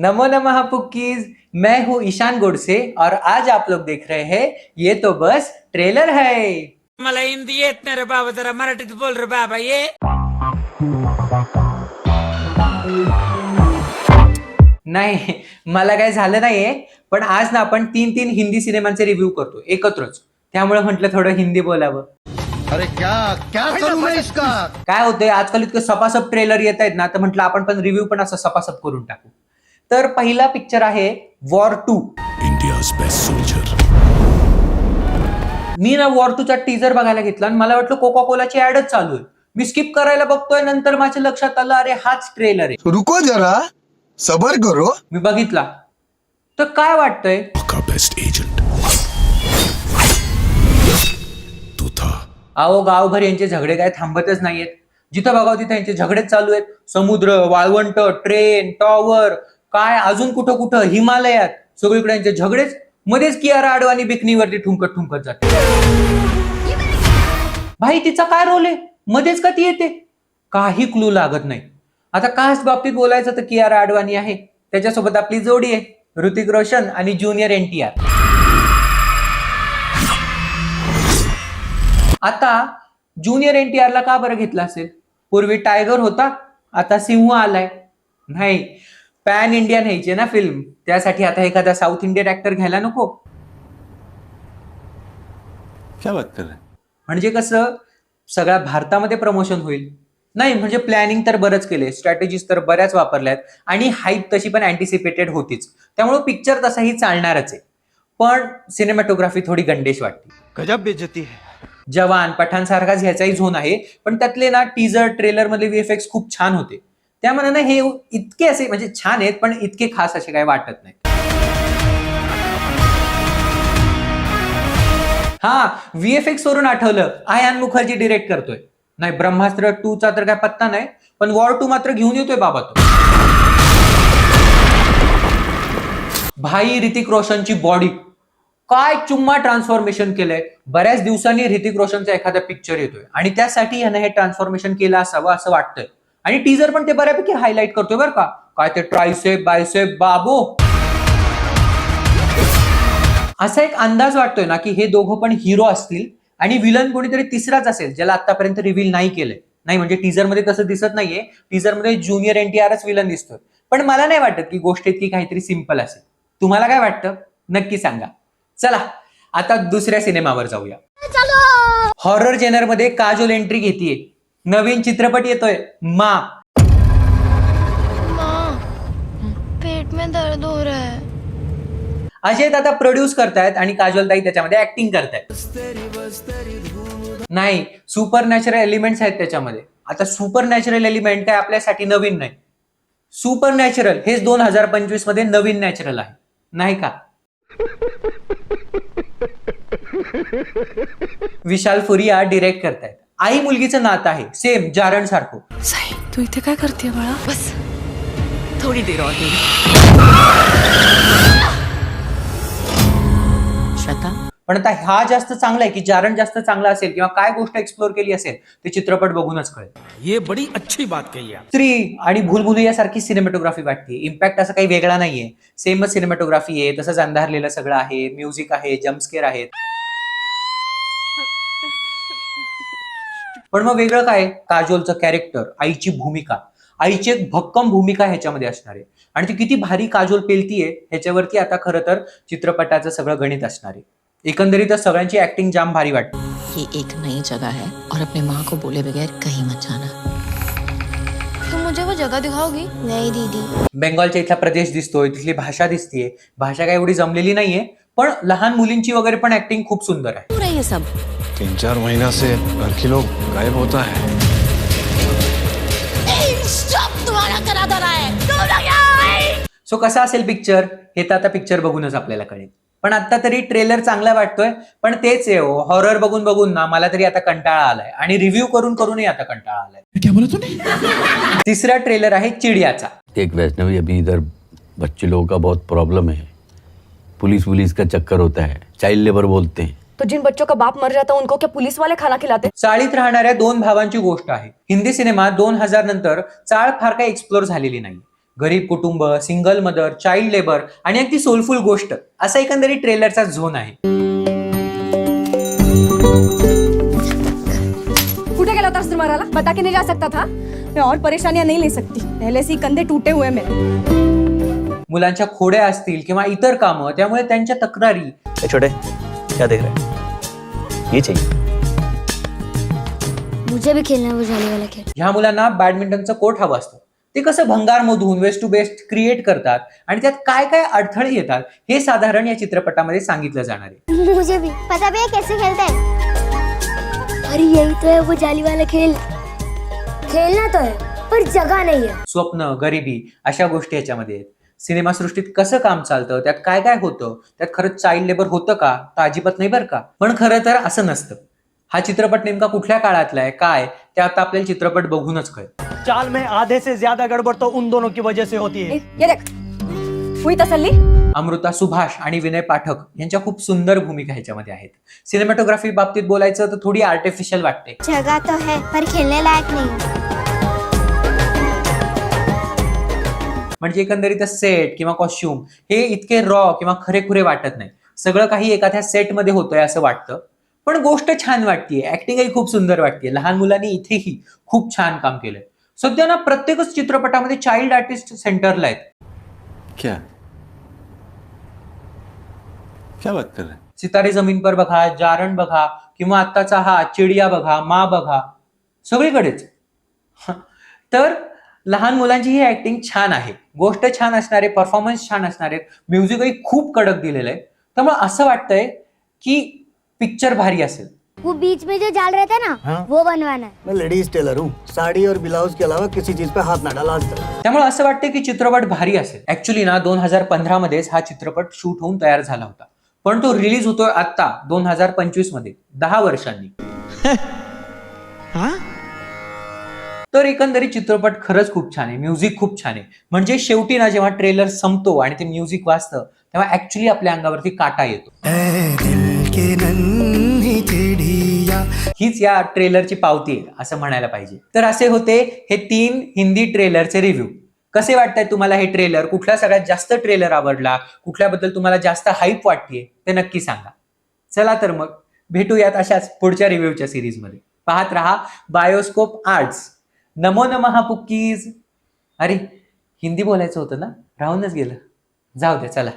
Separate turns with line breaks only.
नमो नमः पुक्कीज। मैं हूँ ईशान गोडसे और आज आप लोग देख रहे हैं ये तो बस ट्रेलर है।
मला हिंदी येत नाही रे बाबा जरा मराठीत बोल रे बाबा ये.
नाही मला काय झालं नाहीये पण आज ना आपण तीन तीन हिंदी सिनेमांचे रिव्ह्यू करतो एकत्रच. त्यामुळे म्हटलं थोडं हिंदी बोलावं.
अरे क्या क्या करूं मैं इसका?
काय होतंय आजकाल इतकं सपासप ट्रेलर येत आहेत ना तर म्हटलं आपण पण रिव्ह्यू पण असं सपासप करून टाकू. तर पहिला पिक्चर आहे war two
India's best soldier.
मी ना वॉर टूचा टीजर बघायला घेतला आणि मला वाटलं कोका कोलाची ऍडच चालू आहे. मी स्किप करायला बघतोय नंतर माझ्या लक्षात आलं अरे हाच ट्रेलर आहे.
रुको जरा सबर करो.
मी बघितला. तर काय वाटतंय?
Agent. तू था.
अहो गावभर यांचे झगडे काय थांबतच नाहीयेत. जिथं बघावं तिथं यांचे झगडेच चालू आहेत. समुद्र वाळवंट ट्रेन टॉवर काय अजून कुठं कुठं? हिमालयात. सगळीकडे यांचे झगडेच. मध्येच कियारा आडवाणी बिकनीवरती ठुमकत ठुमकत जाते. भाई तिचा काय रोल आहे? मध्येच का ती येते? काही क्लू लागत नाही. आता कास्ट बाबतीत बोलायचं तर कियारा आडवाणी आहे. त्याच्यासोबत आपली जोडी आहे. ऋतिक रोशन आणि ज्युनियर एन टी आर आता ज्युनियर एन टी आरला का बरं घेतला असेल? पूर्वी टायगर होता. आता सिंह आलाय. नाही. पॅन इंडिया न्यायची ना फिल्म? त्यासाठी आता एखादा साऊथ इंडियन ऍक्टर घ्यायला नको.
क्या बात कर रहे हैं?
म्हणजे कसं सगळ्या भारतामध्ये प्रमोशन होईल. नाही म्हणजे प्लॅनिंग तर बरंच केले स्ट्रॅटेजीज तर बऱ्याच वापरल्यात आणि हाईप तशी पण अँटिसिपेटेड होतीच. त्यामुळे पिक्चर तसाही चालणारच आहे. पण सिनेमॅटोग्राफी थोडी गंडेश वाटते.
गजब बेइज्जती है।
जवान पठाण सारखाच ह्याचाही झोन आहे पण त्यातले ना टीजर ट्रेलर मधले व्हीएफएक्स खूप छान होते. त्या मनानं हे इतके असे म्हणजे छान आहेत पण इतके खास असे काही वाटत नाही. हा व्हीएफएक्स वरून आठवलं. आयान मुखर्जी डिरेक्ट करतोय. नाही ब्रह्मास्त्र टू चा तर काय पत्ता नाही पण वॉर टू मात्र घेऊन येतोय बाबा तो. भाई ऋतिक रोशनची बॉडी काय चुम्मा ट्रान्सफॉर्मेशन केलंय. बऱ्याच दिवसांनी ऋतिक रोशनचा एखादा पिक्चर येतोय. आणि त्यासाठी यानं हे ट्रान्सफॉर्मेशन केलं असावं असं वाटतंय. आणि टीजर पण ते बऱ्यापैकी हायलाईट करतोय बरं का. काय ते ट्रायसेप बायसेप बाबो. असा एक अंदाज वाटतोय ना की हे दोघं पण हिरो असतील आणि विलन कोणीतरी तिसराच असेल ज्याला आतापर्यंत रिव्हील नाही केलंय. नाही म्हणजे टीजरमध्ये तसं दिसत नाहीये. टीजरमध्ये ज्युनियर एनटीआरच विलन दिसतोय. पण मला नाही वाटत की गोष्ट इतकी काहीतरी सिंपल असेल. तुम्हाला काय वाटतं? नक्की सांगा. चला आता दुसऱ्या सिनेमावर जाऊया. हॉरर जेनरमध्ये काजोल एंट्री घेतीये. नवीन चित्रपट येतोय. मा.
माँ पेट में दर्द हो रहा है.
अजय दादा प्रोड्यूस करतायत आणि काजोल ताई त्याच्यामध्ये ऍक्टिंग करतायत. नाही सुपर नॅचरल एलिमेंट्स आहेत त्याच्यामध्ये. आता सुपर नॅचरल एलिमेंट काय आपल्यासाठी नवीन नाही. सुपर नॅचरल हेच दोन हजार पंचवीसमध्ये नवीन नॅचरल आहे. नाही का? विशाल फुरिया डिरेक्ट करतायत. आई मुलगीचं नातं आहे सेम जारण सारखं.
साई तू इथे काय करते बाळा? बस. थोडी देर और
श्वेता?
पण आता हा जास्त चांगला आहे की जारण जास्त चांगला असेल किंवा काय गोष्ट एक्सप्लोर केली असेल ते चित्रपट बघूनच कळेल.
ये बड़ी अच्छी बात कही आप.
स्त्री आणि भूलभुलैया सारखी सिनेमॅटोग्राफी वाटते. इम्पॅक्ट असं काही वेगळा नाहीये. सेमच सिनेमॅटोग्राफी आहे तसंच अंधारलेलं सगळं आहे म्युझिक आहे जम्पस्केअर आहेत. पण मग वेगळं काय? काजोलचं कॅरेक्टर आईची भूमिका. आईची एक भक्कम भूमिका ह्याच्यामध्ये असणार आहे. आणि ती किती भारी काजोल पेलतीये ह्याच्यावरती आता खरं तर चित्रपटाचं सगळं गणित असणार आहे. एकंदरीतच सगळ्यांची ऍक्टिंग जाम भारी वाटते.
ये एक नई जगह है और अपने माँ को बोले बगैर कहीं मत जाना।
तुम मुझे वो जगह दिखाओगी? नहीं दीदी।
बेंगॉलच्या इथला प्रदेश दिसतोय तिथली भाषा दिसतीये. भाषा काय एवढी जमलेली नाहीये पण लहान मुलींची वगैरे पण ऍक्टिंग खूप सुंदर आहे.
हो रही है सब।
तीन चार महीना से घर के लोग गायब होता है।
है।
सो कसा असेल पिक्चर हे तर आता पिक्चर बघूनच आपल्याला कळेल. पण आता तरी ट्रेलर चांगला वाटतोय. पण तेच आहे हॉरर बघून बघून ना मला तरी आता कंटाळा आलाय. आणि रिव्ह्यू करून करूनही आता कंटाळा आलाय.
क्या बोला तूने?
तिसरा ट्रेलर आहे चिडियाचा.
एक वैष्णवी अभी इधर बच्चे लोगों का बहुत प्रॉब्लम है. पुलिस वुलिस का चक्कर होता है. चाइल्ड लेबर बोलते हैं.
तो जिन बच्चों का बाप मर जाता है उनको क्या पुलिस वाले खाना खिलाते
चाळीत राहणाऱ्या दोन भावांची गोष्ट आहे. हिंदी सिनेमा दोन हजार नंतर चाळ फार काही एक्सप्लोर झालेली नाही. गरीब कुटुंब सिंगल मदर चाइल्ड लेबर आणि अगदी सोलफुल गोष्ट असा एकंदरीत ट्रेलरचा झोन आहे.
कुठे गेला होतास मारायला बता के नहीं जा सकता था? मैं और परेशानियां नहीं ले सकती. पहले से ही कंधे टूटे हुए हैं मेरे.
मुलांच्या खोड्या असतील किंवा इतर कामं त्यामुळे त्यांच्या तक्रारी
छोटे क्या देख रहे हैं? ये चाहिए।
मुझे भी खेलना है वो जाने वाला खेल।
ह्या मुलांना बॅडमिंटनचं कोर्ट हवं असतं. ते कसं भंगारमधून वेस्ट टू बेस्ट क्रिएट करतात आणि त्यात काय काय अडथळे येतात हे साधारण या चित्रपटामध्ये सांगितलं जाणार आहे.
मुझे भी। पता भी है कैसे खेलते हैं? अरे यही तो है वो जाली वाला खेल। खेलना तो है पर जगह नहीं है।
स्वप्न गरिबी अशा गोष्टी याच्यामध्ये आहेत. सिनेमासृष्टीत कसं काम चालतं? त्यात काय काय होतं? त्यात खरंच चाइल्ड लेबर होतं का? तर अजिबात नाही बरं का? पण खरं तर असं नसतं. हा चित्रपट नेमका कुठल्या काळातला आहे? काय? ते आता आपल्याला चित्रपट बघूनच कळेल.
चाल में आधे से ज्यादा गड़बड़ तो उन दोनों की वजह से होती है.
ये देख. हुई तसल्ली?
अमृता सुभाष आणि विनय पाठक यांच्या खूप सुंदर भूमिका ह्याच्यामध्ये आहेत. सिनेमॅटोग्राफी बाबतीत बोलायचं तर थोडी आर्टिफिशियल वाटते.
जगह तो है पर खेलने लायक नहीं.
म्हणजे एकंदरीत सेट किंवा कॉस्ट्युम हे इतके रॉ किंवा खरेखुरे वाटत नाही. सगळं काही एखाद्या सेटमध्ये होतंय असं वाटतं. पण गोष्ट छान वाटतेय. ऍक्टिंगही खूप सुंदर वाटते लहान मुलांनी इथेही खूप छान काम केलंय. सध्या ना प्रत्येकच चित्रपटामध्ये चाइल्ड आर्टिस्ट सेंटरला आहेत.
क्या? क्या बात कर
सितारे जमीन पर बघा जारण बघा किंवा आत्ताचा हा चिडिया बघा मा बघा सगळीकडेच. तर लहान मुलांची ही ऍक्टिंग छान आहे. गोष्ट छान असणारे परफॉर्मन्स छान असणारे म्युझिकही खूप कडक दिलेलं आहे. त्यामुळे असं वाटतंय की पिक्चर भारी असेल.
वो बीच में जो जाल रहता है ना वो बनवाना है.
मैं लेडीज टेलर हूँ. साड़ी और ब्लाउज के अलावा किसी चीज पे हाथ ना डाला आज तक.
त्यामुळे असं वाटतं की चित्रपट भारी असेल. ऍक्च्युली ना दोन हजार पंधरा मध्येच हा चित्रपट शूट होऊन तयार झाला होता. पण तो रिलीज होतोय आत्ता दोन हजार पंचवीसमध्ये दहा वर्षांनी. तर एकंदरीत चित्रपट खरंच खूप छान आहे म्युझिक खूप छान आहे. म्हणजे शेवटी ना जेव्हा ट्रेलर संपतो आणि ते म्युझिक वाजतं तेव्हा ऍक्च्युली आपल्या अंगावरती काटा येतो. हीच या ट्रेलरची पावती आहे असं म्हणायला पाहिजे. तर असे होते हे तीन हिंदी ट्रेलरचे रिव्ह्यू कसे वाटताय तुम्हाला हे ट्रेलर कुठला सगळ्यात जास्त ट्रेलर आवडला? कुठल्याबद्दल तुम्हाला जास्त हाईप वाटतेय? ते नक्की सांगा. चला तर मग भेटूयात अशाच पुढच्या रिव्ह्यूच्या सिरीजमध्ये पाहत रहा बायोस्कोप आर्ट्स नमो नमः पुक्कीज. अरे हिंदी बोलायचं होतं ना? राहूनच गेलं. जाऊ द्या चला.